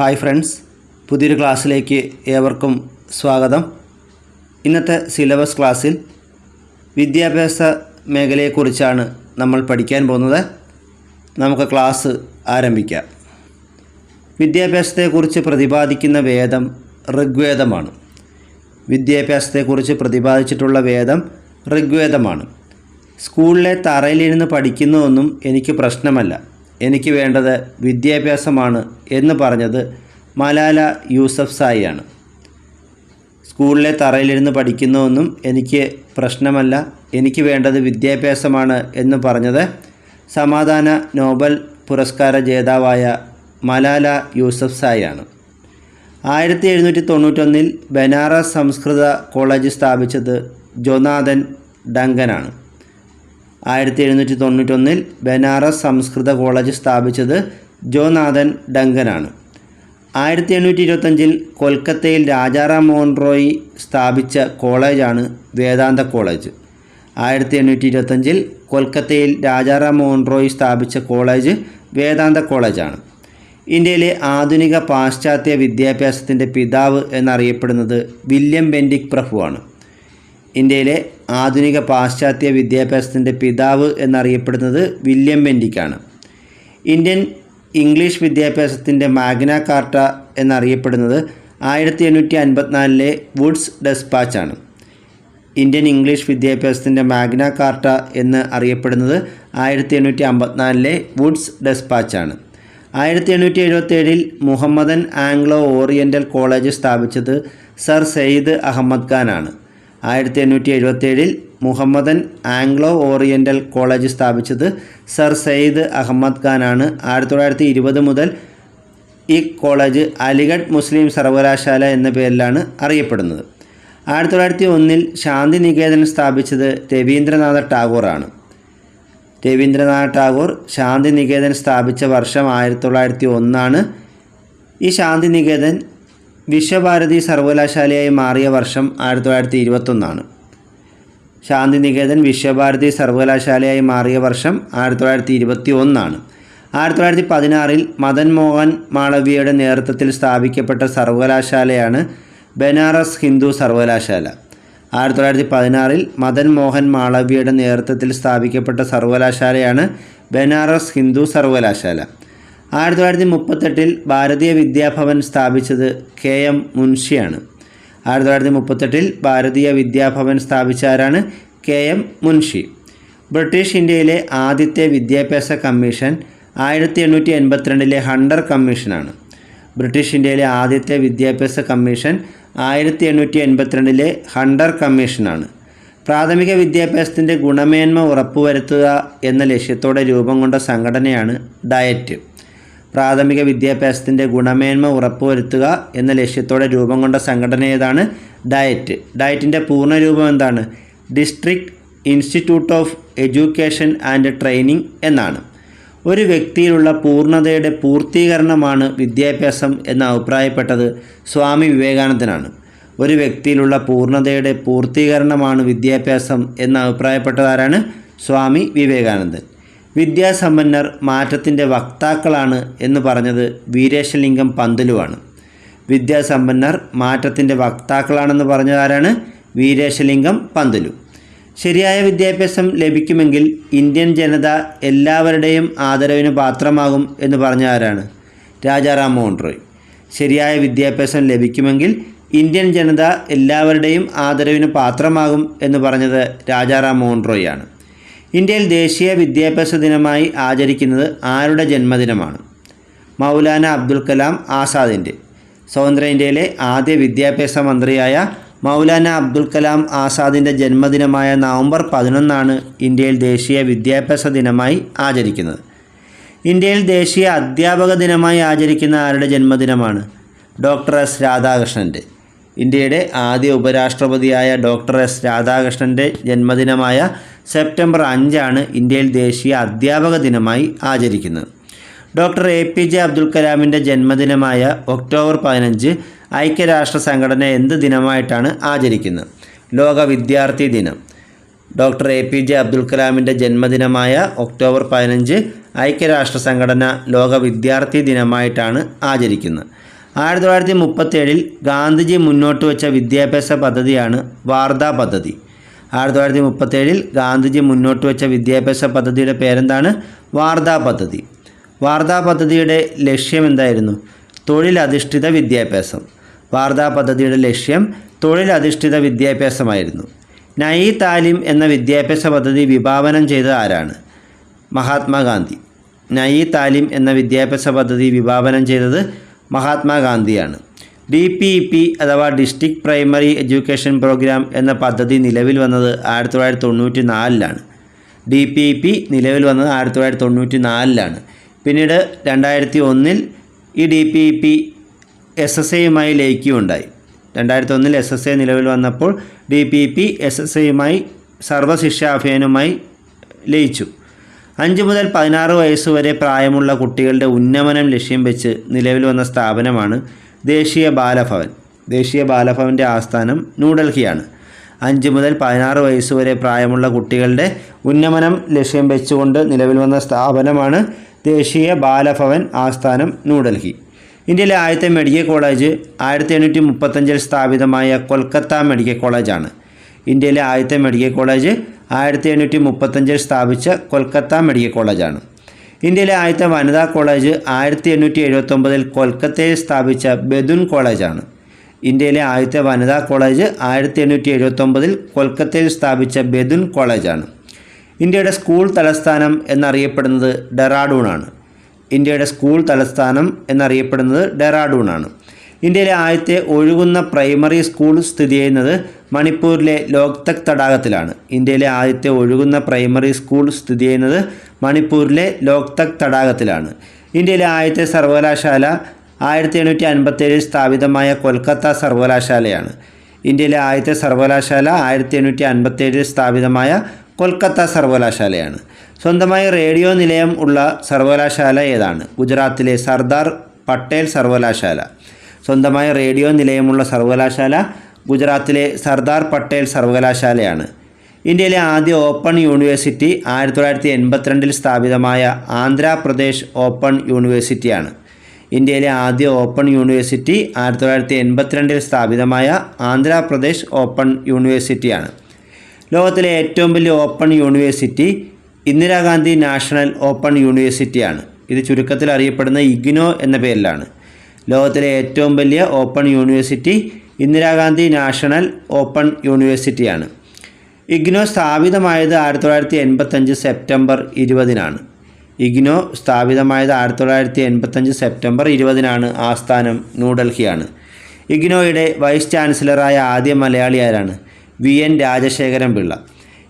Hi friends പുതിയൊരു ക്ലാസ്സിലേക്ക് ഏവർക്കും സ്വാഗതം. ഇന്നത്തെ സിലബസ് ക്ലാസ്സിൽ വിദ്യാഭ്യാസ മേഖലയെക്കുറിച്ചാണ് നമ്മൾ പഠിക്കാൻ പോകുന്നത്. നമുക്ക് ക്ലാസ് ആരംഭിക്കാം. വിദ്യാഭ്യാസത്തെക്കുറിച്ച് പ്രതിപാദിക്കുന്ന വേദം ഋഗ്വേദമാണ്. വിദ്യാഭ്യാസത്തെക്കുറിച്ച് പ്രതിപാദിച്ചിട്ടുള്ള വേദം ഋഗ്വേദമാണ്. സ്കൂളിലെ തറയിലിരുന്ന് പഠിക്കുന്നതൊന്നും എനിക്ക് പ്രശ്നമല്ല. എനിക്ക് വേണ്ടത് വിദ്യാഭ്യാസമാണ് എന്ന് പറഞ്ഞത് മലാല യൂസഫ് സായിയാണ്. സ്കൂളിലെ തറയിലിരുന്ന് പഠിക്കുന്നതൊന്നും എനിക്ക് പ്രശ്നമല്ല. എനിക്ക് വേണ്ടത് വിദ്യാഭ്യാസമാണ് എന്ന് പറഞ്ഞത് സമാധാന നോബൽ പുരസ്കാര ജേതാവായ മലാല യൂസഫ് സായിയാണ്. ആയിരത്തി എഴുന്നൂറ്റി തൊണ്ണൂറ്റൊന്നിൽ ബനാറസ് സംസ്കൃത കോളേജ് സ്ഥാപിച്ചത് ജൊനാഥൻ ഡങ്കനാണ്. ആയിരത്തി എഴുന്നൂറ്റി തൊണ്ണൂറ്റൊന്നിൽ ബനാറസ് സംസ്കൃത കോളേജ് സ്ഥാപിച്ചത് ജോനാഥൻ ഡങ്കനാണ്. ആയിരത്തി എണ്ണൂറ്റി ഇരുപത്തഞ്ചിൽ കൊൽക്കത്തയിൽ രാജാറാം മോഹൻ റോയ് സ്ഥാപിച്ച കോളേജാണ് വേദാന്ത കോളേജ്. ആയിരത്തി എണ്ണൂറ്റി ഇരുപത്തഞ്ചിൽ കൊൽക്കത്തയിൽ രാജാറാം മോഹൻ റോയ് സ്ഥാപിച്ച കോളേജ് വേദാന്ത കോളേജാണ്. ഇന്ത്യയിലെ ആധുനിക പാശ്ചാത്യ വിദ്യാഭ്യാസത്തിന്റെ പിതാവ് എന്നറിയപ്പെടുന്നത് വില്യം ബെൻഡിക് പ്രഭുവാണ്. ഇന്ത്യയിലെ ആധുനിക പാശ്ചാത്യ വിദ്യാഭ്യാസത്തിന്റെ പിതാവ് എന്നറിയപ്പെടുന്നത് വില്യം ബെൻഡിക്കാണ് ഇന്ത്യൻ ഇംഗ്ലീഷ് വിദ്യാഭ്യാസത്തിന്റെ മാഗ്ന കാർട്ട എന്നറിയപ്പെടുന്നത് ആയിരത്തി എണ്ണൂറ്റി അൻപത്തിനാലിലെ വുഡ്സ് ഡെസ്പാച്ചാണ്. ഇന്ത്യൻ ഇംഗ്ലീഷ് വിദ്യാഭ്യാസത്തിന്റെ മാഗ്ന കാർട്ട എന്ന് അറിയപ്പെടുന്നത് ആയിരത്തി എണ്ണൂറ്റി അമ്പത്തിനാലിലെ വുഡ്സ് ഡെസ്പാച്ചാണ്. ആയിരത്തി എണ്ണൂറ്റി എഴുപത്തേഴിൽ മുഹമ്മദൻ ആംഗ്ലോ ഓറിയന്റൽ കോളേജ് സ്ഥാപിച്ചത് സർ സെയ്ദ് അഹമ്മദ് ഖാനാണ്. ആയിരത്തി എണ്ണൂറ്റി എഴുപത്തേഴിൽ മുഹമ്മദൻ ആംഗ്ലോ ഓറിയന്റൽ കോളേജ് സ്ഥാപിച്ചത് സർ സെയ്ദ് അഹമ്മദ് ഖാനാണ്. ആയിരത്തി തൊള്ളായിരത്തി ഇരുപത് മുതൽ ഈ കോളേജ് അലിഗഡ് മുസ്ലിം സർവകലാശാല എന്ന പേരിലാണ് അറിയപ്പെടുന്നത്. ആയിരത്തി തൊള്ളായിരത്തി ഒന്നിൽ ശാന്തി നികേതൻ സ്ഥാപിച്ചത് രവീന്ദ്രനാഥ ടാഗോറാണ്. രവീന്ദ്രനാഥ ടാഗോർ ശാന്തി നികേതൻ സ്ഥാപിച്ച വർഷം ആയിരത്തി തൊള്ളായിരത്തി ഒന്നാണ് ഈ ശാന്തി നികേതൻ വിശ്വഭാരതി സർവകലാശാലയായി മാറിയ വർഷം ആയിരത്തി തൊള്ളായിരത്തി ഇരുപത്തൊന്നാണ് ശാന്തിനികേതൻ വിശ്വഭാരതി സർവകലാശാലയായി മാറിയ വർഷം ആയിരത്തി തൊള്ളായിരത്തി ഇരുപത്തി ഒന്നാണ് ആയിരത്തി തൊള്ളായിരത്തി പതിനാറിൽ മദൻ മോഹൻ മാളവ്യയുടെ നേതൃത്വത്തിൽ സ്ഥാപിക്കപ്പെട്ട സർവകലാശാലയാണ് ബനാറസ് ഹിന്ദു സർവകലാശാല. ആയിരത്തി തൊള്ളായിരത്തി പതിനാറിൽ മദൻ മോഹൻ മാളവ്യയുടെ നേതൃത്വത്തിൽ സ്ഥാപിക്കപ്പെട്ട സർവകലാശാലയാണ് ബനാറസ് ഹിന്ദു സർവകലാശാല. ആയിരത്തി തൊള്ളായിരത്തി മുപ്പത്തെട്ടിൽ ഭാരതീയ വിദ്യാഭവൻ സ്ഥാപിച്ചത് കെ എം മുൻഷിയാണ്. ആയിരത്തി തൊള്ളായിരത്തി മുപ്പത്തെട്ടിൽ ഭാരതീയ വിദ്യാഭവൻ സ്ഥാപിച്ച ആരാണ് കെ എം മുൻഷി. ബ്രിട്ടീഷ് ഇന്ത്യയിലെ ആദ്യത്തെ വിദ്യാഭ്യാസ കമ്മീഷൻ ആയിരത്തി എണ്ണൂറ്റി എൺപത്തിരണ്ടിലെ ഹണ്ടർ കമ്മീഷനാണ്. ബ്രിട്ടീഷ് ഇന്ത്യയിലെ ആദ്യത്തെ വിദ്യാഭ്യാസ കമ്മീഷൻ ആയിരത്തി എണ്ണൂറ്റി എൺപത്തിരണ്ടിലെ ഹണ്ടർ കമ്മീഷനാണ്. പ്രാഥമിക വിദ്യാഭ്യാസത്തിന്റെ ഗുണമേന്മ ഉറപ്പുവരുത്തുക എന്ന ലക്ഷ്യത്തോടെ രൂപം കൊണ്ട സംഘടനയാണ് ഡയറ്റ്. പ്രാഥമിക വിദ്യാഭ്യാസത്തിന്റെ ഗുണമേന്മ ഉറപ്പുവരുത്തുക എന്ന ലക്ഷ്യത്തോടെ രൂപം കൊണ്ട സംഘടന ഏതാണ്? ഡയറ്റ്. ഡയറ്റിന്റെ പൂർണരൂപം എന്താണ്? District institute of education and training എന്നാണ്. ഒരു വ്യക്തിയിലുള്ള പൂർണതയുടെ പൂർത്തീകരണമാണ് വിദ്യാഭ്യാസം എന്ന് അഭിപ്രായപ്പെട്ടത് സ്വാമി വിവേകാനന്ദനാണ്. ഒരു വ്യക്തിയിലുള്ള പൂർണതയുടെ പൂർത്തീകരണമാണ് വിദ്യാഭ്യാസം എന്ന് അഭിപ്രായപ്പെട്ടതാരാണ് സ്വാമി വിവേകാനന്ദൻ. വിദ്യാസമ്പന്നർ മാറ്റത്തിന്റെ വക്താക്കളാണ് എന്ന് പറഞ്ഞത് വീരേശലിംഗം പന്തലുവാണ്. വിദ്യാസമ്പന്നർ മാറ്റത്തിന്റെ വക്താക്കളാണെന്ന് പറഞ്ഞതാരാണ് വീരേശലിംഗം പന്തലു. ശരിയായ വിദ്യാഭ്യാസം ലഭിക്കുമെങ്കിൽ ഇന്ത്യൻ ജനത എല്ലാവരുടെയും ആദരവിന് പാത്രമാകും എന്ന് പറഞ്ഞ ആരാണ്? രാജാറാം മോഹൻ റോയ്. ശരിയായ വിദ്യാഭ്യാസം ലഭിക്കുമെങ്കിൽ ഇന്ത്യൻ ജനത എല്ലാവരുടെയും ആദരവിന് പാത്രമാകും എന്ന് പറഞ്ഞത് രാജാറാം മോഹൻ റോയ് ആണ്. ഇന്ത്യയിൽ ദേശീയ വിദ്യാഭ്യാസ ദിനമായി ആചരിക്കുന്നത് ആരുടെ ജന്മദിനമാണ്? മൗലാന അബ്ദുൽ കലാം ആസാദിന്റെ സ്വതന്ത്ര ഇന്ത്യയിലെ ആദ്യ വിദ്യാഭ്യാസ മന്ത്രിയായ മൗലാന അബ്ദുൽ കലാം ആസാദിന്റെ ജന്മദിനമായ നവംബർ പതിനൊന്നാണ് ഇന്ത്യയിൽ ദേശീയ വിദ്യാഭ്യാസ ദിനമായി ആചരിക്കുന്നത്. ഇന്ത്യയിൽ ദേശീയ അധ്യാപക ദിനമായി ആചരിക്കുന്ന ആരുടെ ജന്മദിനമാണ്? ഡോക്ടർ എസ് രാധാകൃഷ്ണന്റെ ഇന്ത്യയുടെ ആദ്യ ഉപരാഷ്ട്രപതിയായ ഡോക്ടർ എസ് രാധാകൃഷ്ണന്റെ ജന്മദിനമായ സെപ്റ്റംബർ അഞ്ചാണ് ഇന്ത്യയിൽ ദേശീയ അധ്യാപക ദിനമായി ആചരിക്കുന്നത്. Doctor A P J Abdul കലാമിന്റെ ജന്മദിനമായ ഒക്ടോബർ പതിനഞ്ച് ഐക്യരാഷ്ട്ര സംഘടന എന്ത് ദിനമായിട്ടാണ് ആചരിക്കുന്നത്? ലോക വിദ്യാർത്ഥി ദിനം. Doctor A P J Abdul കലാമിന്റെ ജന്മദിനമായ ഒക്ടോബർ പതിനഞ്ച് ഐക്യരാഷ്ട്ര സംഘടന ലോക വിദ്യാർത്ഥി ദിനമായിട്ടാണ് ആചരിക്കുന്നത്. ആയിരത്തി തൊള്ളായിരത്തി മുപ്പത്തേഴിൽ ഗാന്ധിജി മുന്നോട്ട് വെച്ച വിദ്യാഭ്യാസ പദ്ധതിയാണ് വാർധാ പദ്ധതി. ആയിരത്തി തൊള്ളായിരത്തി മുപ്പത്തേഴിൽ ഗാന്ധിജി മുന്നോട്ട് വെച്ച വിദ്യാഭ്യാസ പദ്ധതിയുടെ പേരെന്താണ്? വാർധാ പദ്ധതി. വാർധാ പദ്ധതിയുടെ ലക്ഷ്യം എന്തായിരുന്നു? തൊഴിലധിഷ്ഠിത വിദ്യാഭ്യാസം. വാർധാ പദ്ധതിയുടെ ലക്ഷ്യം തൊഴിലധിഷ്ഠിത വിദ്യാഭ്യാസമായിരുന്നു. നൈ താലിം എന്ന വിദ്യാഭ്യാസ പദ്ധതി വിഭാവനം ചെയ്ത ആരാണ്? മഹാത്മാഗാന്ധി. നൈ താലിം എന്ന വിദ്യാഭ്യാസ പദ്ധതി വിഭാവനം ചെയ്തത് മഹാത്മാഗാന്ധിയാണ്. ഡി പി ഇ പി അഥവാ ഡിസ്ട്രിക്ട് പ്രൈമറി എഡ്യൂക്കേഷൻ പ്രോഗ്രാം എന്ന പദ്ധതി നിലവിൽ വന്നത് ആയിരത്തി തൊള്ളായിരത്തി തൊണ്ണൂറ്റി നാലിലാണ് ഡി പി ഇ പി നിലവിൽ വന്നത് ആയിരത്തി തൊള്ളായിരത്തി തൊണ്ണൂറ്റി നാലിലാണ് പിന്നീട് രണ്ടായിരത്തി ഒന്നിൽ ഈ D P E P S S എയുമായി ലയിക്കുകയുണ്ടായി രണ്ടായിരത്തി ഒന്നിൽ എസ് എസ് എ നിലവിൽ വന്നപ്പോൾ D P P S S എയുമായി സർവശിക്ഷാ അഭിയാനുമായി ലയിച്ചു. അഞ്ച് മുതൽ പതിനാറ് വയസ്സുവരെ പ്രായമുള്ള കുട്ടികളുടെ ഉന്നമനം ലക്ഷ്യം വെച്ച് നിലവിൽ വന്ന സ്ഥാപനമാണ് ദേശീയ ബാലഭവൻ. ദേശീയ ബാലഭവന്റെ ആസ്ഥാനം ന്യൂഡൽഹിയാണ് അഞ്ച് മുതൽ പതിനാറ് വയസ്സുവരെ പ്രായമുള്ള കുട്ടികളുടെ ഉന്നമനം ലക്ഷ്യം വെച്ചുകൊണ്ട് നിലവിൽ വന്ന സ്ഥാപനമാണ് ദേശീയ ബാലഭവൻ ആസ്ഥാനം ന്യൂഡൽഹി ഇന്ത്യയിലെ ആദ്യത്തെ മെഡിക്കൽ കോളേജ് ആയിരത്തി എണ്ണൂറ്റി മുപ്പത്തഞ്ചിൽ സ്ഥാപിതമായ കൊൽക്കത്ത മെഡിക്കൽ കോളേജാണ്. ഇന്ത്യയിലെ ആദ്യത്തെ മെഡിക്കൽ കോളേജ് ആയിരത്തി എണ്ണൂറ്റി മുപ്പത്തഞ്ചിൽ സ്ഥാപിച്ച കൊൽക്കത്ത മെഡിക്കൽ കോളേജാണ്. ഇന്ത്യയിലെ ആദ്യത്തെ വനിതാ കോളേജ് ആയിരത്തി എണ്ണൂറ്റി എഴുപത്തൊമ്പതിൽ കൊൽക്കത്തയിൽ സ്ഥാപിച്ച ബെദുൻ കോളേജാണ്. ഇന്ത്യയിലെ ആദ്യത്തെ വനിതാ കോളേജ് ആയിരത്തി എണ്ണൂറ്റി എഴുപത്തൊമ്പതിൽ കൊൽക്കത്തയിൽ സ്ഥാപിച്ച ബെദുൻ കോളേജാണ്. ഇന്ത്യയുടെ സ്കൂൾ തലസ്ഥാനം എന്നറിയപ്പെടുന്നത് ഡെറാഡൂണാണ് ഇന്ത്യയുടെ സ്കൂൾ തലസ്ഥാനം എന്നറിയപ്പെടുന്നത് ഡെറാഡൂണാണ് ഇന്ത്യയിലെ ആദ്യത്തെ ഒഴുകുന്ന പ്രൈമറി സ്കൂൾ സ്ഥിതി ചെയ്യുന്നത് മണിപ്പൂരിലെ ലോക്തക് തടാകത്തിലാണ്. ഇന്ത്യയിലെ ആദ്യത്തെ ഒഴുകുന്ന പ്രൈമറി സ്കൂൾ സ്ഥിതി ചെയ്യുന്നത് മണിപ്പൂരിലെ ലോക്തക് തടാകത്തിലാണ്. ഇന്ത്യയിലെ ആദ്യത്തെ സർവകലാശാല ആയിരത്തി എണ്ണൂറ്റി അൻപത്തേഴിൽ സ്ഥാപിതമായ കൊൽക്കത്ത സർവകലാശാലയാണ്. ഇന്ത്യയിലെ ആദ്യത്തെ സർവകലാശാല ആയിരത്തി എണ്ണൂറ്റി അൻപത്തേഴിൽ സ്ഥാപിതമായ കൊൽക്കത്ത സർവകലാശാലയാണ്. സ്വന്തമായി റേഡിയോ നിലയം ഉള്ള സർവകലാശാല ഏതാണ്? ഗുജറാത്തിലെ സർദാർ പട്ടേൽ സർവകലാശാല. സ്വന്തമായ റേഡിയോ നിലയമുള്ള സർവകലാശാല ഗുജറാത്തിലെ സർദാർ പട്ടേൽ സർവകലാശാലയാണ്. ഇന്ത്യയിലെ ആദ്യ ഓപ്പൺ യൂണിവേഴ്സിറ്റി ആയിരത്തി തൊള്ളായിരത്തി എൺപത്തിരണ്ടിൽ സ്ഥാപിതമായ ആന്ധ്രാപ്രദേശ് ഓപ്പൺ യൂണിവേഴ്സിറ്റിയാണ്. ഇന്ത്യയിലെ ആദ്യ ഓപ്പൺ യൂണിവേഴ്സിറ്റി ആയിരത്തി തൊള്ളായിരത്തി എൺപത്തിരണ്ടിൽ സ്ഥാപിതമായ ആന്ധ്രാപ്രദേശ് ഓപ്പൺ യൂണിവേഴ്സിറ്റിയാണ്. ലോകത്തിലെ ഏറ്റവും വലിയ open university Indira Gandhi national open യൂണിവേഴ്സിറ്റിയാണ്. ഇത് ചുരുക്കത്തിൽ അറിയപ്പെടുന്ന ഇഗ്നോ എന്ന പേരിലാണ്. ലോകത്തിലെ ഏറ്റവും വലിയ open university Indira Gandhi national open യൂണിവേഴ്സിറ്റിയാണ്. IGNOU സ്ഥാപിതമായത് ആയിരത്തി തൊള്ളായിരത്തി എൺപത്തഞ്ച് സെപ്റ്റംബർ ഇരുപതിനാണ്. ഇഗ്നോ സ്ഥാപിതമായത് ആയിരത്തി തൊള്ളായിരത്തി എൺപത്തഞ്ച് സെപ്റ്റംബർ ഇരുപതിനാണ് ആസ്ഥാനം ന്യൂഡൽഹിയാണ്. ഇഗ്നോയുടെ വൈസ് ചാൻസലറായ ആദ്യ മലയാളി ആരാണ് വി എൻ രാജശേഖരൻ പിള്ള.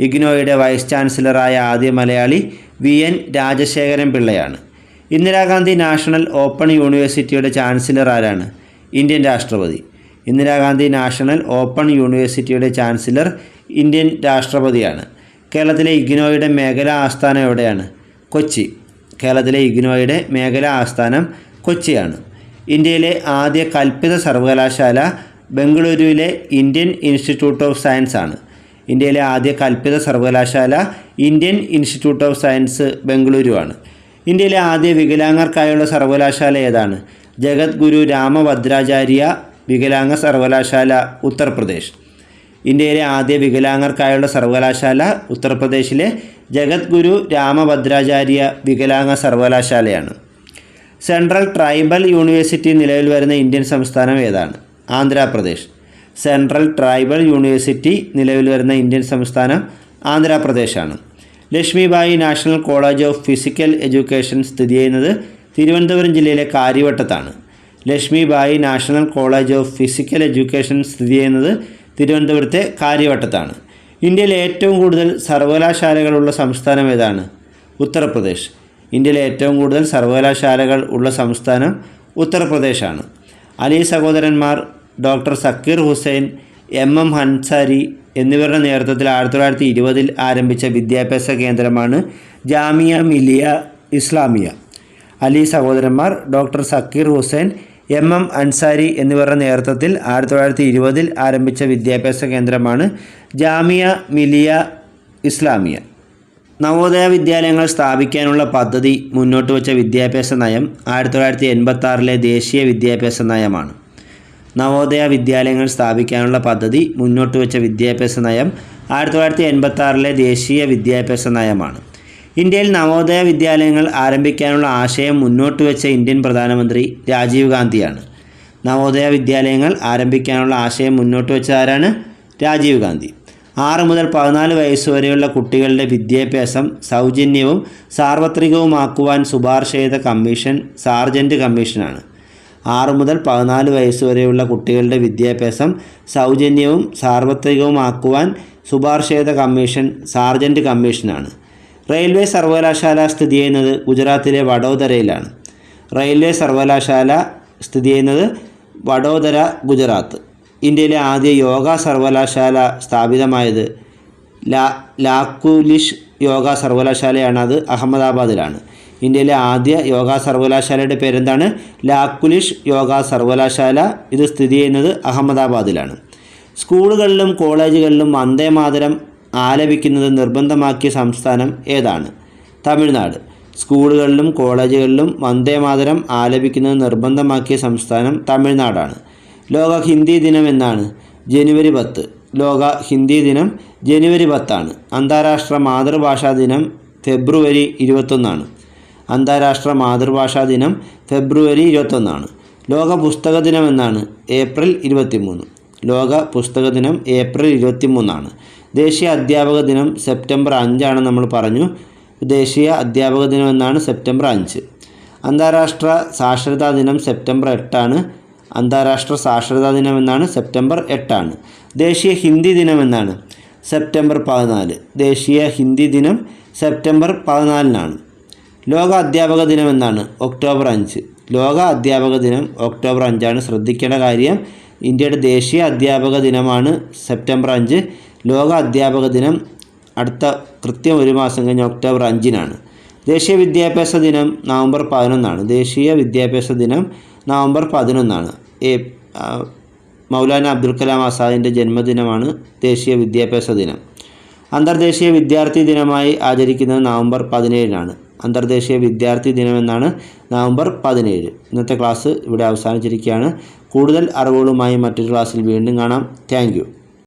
ഇഗ്നോയുടെ വൈസ് ചാൻസലറായ ആദ്യ മലയാളി വി എൻ രാജശേഖരൻ പിള്ളയാണ്. ഇന്ദിരാഗാന്ധി നാഷണൽ ഓപ്പൺ യൂണിവേഴ്സിറ്റിയുടെ ചാൻസലർ ആരാണ്? ഇന്ത്യൻ രാഷ്ട്രപതി. ഇന്ദിരാഗാന്ധി നാഷണൽ ഓപ്പൺ യൂണിവേഴ്സിറ്റിയുടെ ചാൻസലർ ഇന്ത്യൻ രാഷ്ട്രപതിയാണ്. കേരളത്തിലെ ഇഗ്നോയുടെ മേഖലാ ആസ്ഥാനം എവിടെയാണ്? കൊച്ചി. കേരളത്തിലെ ഇഗ്നോയുടെ മേഖലാ ആസ്ഥാനം കൊച്ചിയാണ്. ഇന്ത്യയിലെ ആദ്യ കൽപ്പിത സർവകലാശാല ബംഗളൂരുവിലെ ഇന്ത്യൻ ഇൻസ്റ്റിറ്റ്യൂട്ട് ഓഫ് സയൻസ് ആണ്. ഇന്ത്യയിലെ ആദ്യ കൽപ്പിത സർവകലാശാല Indian institute of science Bengaluru ആണ് ഇന്ത്യയിലെ ആദ്യ വികലാംഗർക്കായുള്ള സർവകലാശാല ഏതാണ്? ജഗത് ഗുരു രാമഭദ്രാചാര്യ വികലാംഗ സർവകലാശാല ഉത്തർപ്രദേശ്. ഇന്ത്യയിലെ ആദ്യ വികലാംഗർക്കായുള്ള സർവകലാശാല ഉത്തർപ്രദേശിലെ ജഗത് ഗുരു രാമഭദ്രാചാര്യ വികലാംഗ സർവകലാശാലയാണ്. സെൻട്രൽ ട്രൈബൽ യൂണിവേഴ്സിറ്റി നിലവിൽ വരുന്ന ഇന്ത്യൻ സംസ്ഥാനം ഏതാണ്? ആന്ധ്രാപ്രദേശ്. സെൻട്രൽ ട്രൈബൽ യൂണിവേഴ്സിറ്റി നിലവിൽ വരുന്ന ഇന്ത്യൻ സംസ്ഥാനം ആന്ധ്രാപ്രദേശാണ്. Lakshmibai national college of physical education സ്ഥിതി ചെയ്യുന്നത് തിരുവനന്തപുരം ജില്ലയിലെ കാര്യവട്ടത്താണ്. Lakshmibai national college of physical education സ്ഥിതി ചെയ്യുന്നത് തിരുവനന്തപുരത്തെ കാര്യവട്ടത്താണ്. ഇന്ത്യയിലെ ഏറ്റവും കൂടുതൽ സർവകലാശാലകളുള്ള സംസ്ഥാനം ഏതാണ്? ഉത്തർപ്രദേശ്. ഇന്ത്യയിലെ ഏറ്റവും കൂടുതൽ സർവകലാശാലകൾ ഉള്ള സംസ്ഥാനം ഉത്തർപ്രദേശാണ്. അലി സഹോദരന്മാർ doctor Zakir Hussain M M Ansari എന്നിവരുടെ നേതൃത്വത്തിൽ ആയിരത്തി തൊള്ളായിരത്തി ഇരുപതിൽ ആരംഭിച്ച വിദ്യാഭ്യാസ കേന്ദ്രമാണ് ജാമിയ മിലിയ ഇസ്ലാമിയ. അലി സഹോദരന്മാർ doctor Zakir Hussain M M Ansari എന്നിവരുടെ നേതൃത്വത്തിൽ ആയിരത്തി തൊള്ളായിരത്തി ഇരുപതിൽ ആരംഭിച്ച വിദ്യാഭ്യാസ കേന്ദ്രമാണ് ജാമിയ മിലിയ ഇസ്ലാമിയ. നവോദയ വിദ്യാലയങ്ങൾ സ്ഥാപിക്കാനുള്ള പദ്ധതി മുന്നോട്ട് വച്ച വിദ്യാഭ്യാസ നയം ആയിരത്തി തൊള്ളായിരത്തി എൺപത്തി ആറിലെ ദേശീയ വിദ്യാഭ്യാസ നയമാണ്. നവോദയ വിദ്യാലയങ്ങൾ സ്ഥാപിക്കാനുള്ള പദ്ധതി മുന്നോട്ട് വെച്ച വിദ്യാഭ്യാസ നയം ആയിരത്തി തൊള്ളായിരത്തി എൺപത്തി ആറിലെ ദേശീയ വിദ്യാഭ്യാസ നയമാണ്. ഇന്ത്യയിൽ നവോദയ വിദ്യാലയങ്ങൾ ആരംഭിക്കാനുള്ള ആശയം മുന്നോട്ട് വെച്ച ഇന്ത്യൻ പ്രധാനമന്ത്രി രാജീവ് ഗാന്ധിയാണ്. നവോദയ വിദ്യാലയങ്ങൾ ആരംഭിക്കാനുള്ള ആശയം മുന്നോട്ട് വെച്ച ആരാണ്? രാജീവ് ഗാന്ധി. ആറ് മുതൽ പതിനാല് വയസ്സ് വരെയുള്ള കുട്ടികളുടെ വിദ്യാഭ്യാസം സൗജന്യവും സാർവത്രികവുമാക്കുവാൻ ശുപാർശ ചെയ്ത കമ്മീഷൻ സാർജന്റ് കമ്മീഷനാണ്. ആറ് മുതൽ പതിനാല് വയസ്സ് വരെയുള്ള കുട്ടികളുടെ വിദ്യാഭ്യാസം സൗജന്യവും സാർവത്രികവുമാക്കുവാൻ ശുപാർശ ചെയ്ത കമ്മീഷൻ സാർജന്റ് കമ്മീഷനാണ്. റെയിൽവേ സർവകലാശാല സ്ഥിതി ചെയ്യുന്നത് ഗുജറാത്തിലെ വഡോദരയിലാണ്. റെയിൽവേ സർവകലാശാല സ്ഥിതി ചെയ്യുന്നത് വഡോദര ഗുജറാത്ത്. ഇന്ത്യയിലെ ആദ്യ യോഗ സർവകലാശാല സ്ഥാപിതമായത് ലാ ലാക്കുലിഷ് യോഗ സർവകലാശാലയാണ് അത് അഹമ്മദാബാദിലാണ്. ഇന്ത്യയിലെ ആദ്യ യോഗാ സർവകലാശാലയുടെ പേരെന്താണ്? ലാക്കുലിഷ് യോഗാ സർവകലാശാല. ഇത് സ്ഥിതി ചെയ്യുന്നത് അഹമ്മദാബാദിലാണ്. സ്കൂളുകളിലും കോളേജുകളിലും വന്ദേമാതരം ആലപിക്കുന്നത് നിർബന്ധമാക്കിയ സംസ്ഥാനം ഏതാണ്? തമിഴ്നാട്. സ്കൂളുകളിലും കോളേജുകളിലും വന്ദേമാതരം ആലപിക്കുന്നത് നിർബന്ധമാക്കിയ സംസ്ഥാനം തമിഴ്നാടാണ്. ലോക ഹിന്ദി ദിനം എന്നാണ്? ജനുവരി പത്ത്. ലോക ഹിന്ദി ദിനം ജനുവരി പത്താണ്. അന്താരാഷ്ട്ര മാതൃഭാഷാ ദിനം ഫെബ്രുവരി ഇരുപത്തൊന്നാണ്. അന്താരാഷ്ട്ര മാതൃഭാഷാ ദിനം ഫെബ്രുവരി ഇരുപത്തൊന്നാണ്. ലോക പുസ്തക ദിനം എന്നാണ് ഏപ്രിൽ ഇരുപത്തിമൂന്ന്. ലോക പുസ്തക ദിനം ഏപ്രിൽ ഇരുപത്തിമൂന്നാണ്. ദേശീയ അധ്യാപക ദിനം സെപ്റ്റംബർ അഞ്ചാണ് നമ്മൾ പറഞ്ഞു. ദേശീയ അധ്യാപക ദിനം എന്നാണ് സെപ്റ്റംബർ അഞ്ച്. അന്താരാഷ്ട്ര സാക്ഷരതാ ദിനം സെപ്റ്റംബർ എട്ടാണ്. അന്താരാഷ്ട്ര സാക്ഷരതാ ദിനം എന്നാണ് സെപ്റ്റംബർ എട്ടാണ്. ദേശീയ ഹിന്ദി ദിനം എന്നാണ് സെപ്റ്റംബർ പതിനാല്. ദേശീയ ഹിന്ദി ദിനം സെപ്റ്റംബർ പതിനാലിനാണ്. ലോക അധ്യാപക ദിനം എന്നാണ് ഒക്ടോബർ അഞ്ച്. ലോക അധ്യാപക ദിനം ഒക്ടോബർ അഞ്ചാണ്. ശ്രദ്ധിക്കേണ്ട കാര്യം ഇന്ത്യയുടെ ദേശീയ അധ്യാപക ദിനമാണ് സെപ്റ്റംബർ അഞ്ച്. ലോക അധ്യാപക ദിനം അടുത്ത കൃത്യം ഒരു മാസം കഴിഞ്ഞ് ഒക്ടോബർ അഞ്ചിനാണ്. ദേശീയ വിദ്യാഭ്യാസ ദിനം നവംബർ പതിനൊന്നാണ്. ദേശീയ വിദ്യാഭ്യാസ ദിനം നവംബർ പതിനൊന്നാണ്. ഏ മൗലാന അബ്ദുൽ കലാം ആസാദിന്റെ ജന്മദിനമാണ് ദേശീയ വിദ്യാഭ്യാസ ദിനം. അന്തർദേശീയ വിദ്യാർത്ഥി ദിനമായി ആചരിക്കുന്നത് നവംബർ പതിനേഴിനാണ്. അന്തർദേശീയ വിദ്യാർത്ഥി ദിനമെന്നാണ് നവംബർ പതിനേഴ്. ഇന്നത്തെ ക്ലാസ് ഇവിടെ അവസാനിച്ചിരിക്കുകയാണ്. കൂടുതൽ അറിവുകളുമായി മറ്റൊരു ക്ലാസ്സിൽ വീണ്ടും കാണാം. താങ്ക്